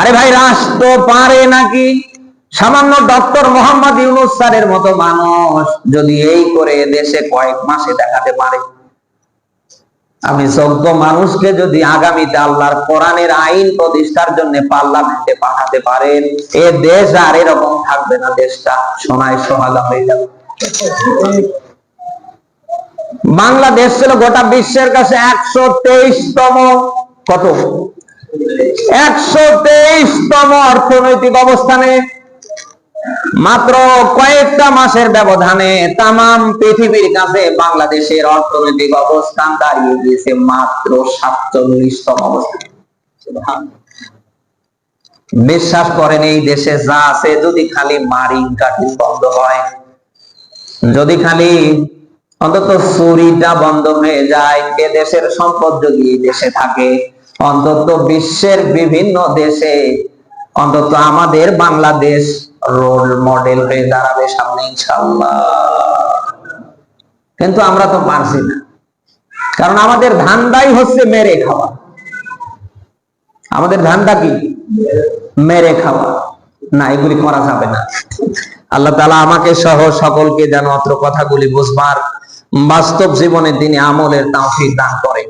আরে ভাই রাষ্ট্র পারে নাকি? সামান্য ডক্টর মোহাম্মদ ইউনুস স্যারের মতো মানুষ যদি এই করে দেশে কয়েক মাসে দেখাতে পারে। আমি যোগ্য মানুষকে যদি আগামীতে আল্লাহর কোরআনের আইন প্রতিষ্ঠার জন্য পার্লামেন্টে পাঠাতে পারেন, এ দেশ আর এরকম থাকবে না, দেশটা সোনায় সোহাগা হয়ে যাবে। বাংলাদেশ ছিল গোটা বিশ্বের কাছে একশো তেইশতম। কত? একশো তেইশতম অর্থনৈতিক অবস্থানে মাত্র কয়েকটা মাসের ব্যবধানে তামাম পৃথিবীর কাছে বাংলাদেশের অর্থনৈতিক অবস্থান দাঁড়িয়ে গিয়েছে মাত্র সাতচল্লিশতম অবস্থান। বিশ্বাস করেন, এই দেশে যা আছে, যদি খালি মারিং কাঠি বন্ধ হয়, যদি খালি অন্তত চুরিটা বন্ধ হয়ে যায়, এ দেশের সম্পদ যদি এই দেশে থাকে অন্তত বিশ্বের বিভিন্ন দেশে, অন্তত আমাদের বাংলাদেশ রোল মডেল হয়ে দাঁড়াবে সামনে ইনশাল্লাহ কিন্তু আমরা তো পারছি না। কারণ আমাদের ধান্দাই হচ্ছে মেরে খাওয়া। আমাদের ধান্দা কি? মেরে খাওয়া। না, এগুলি করা যাবে না। আল্লাহ তালা আমাকে সহ সকলকে যেন অত্র কথাগুলি বুঝবার বাস্তব জীবনে তিনি আমলের তাওফিক দান করেন।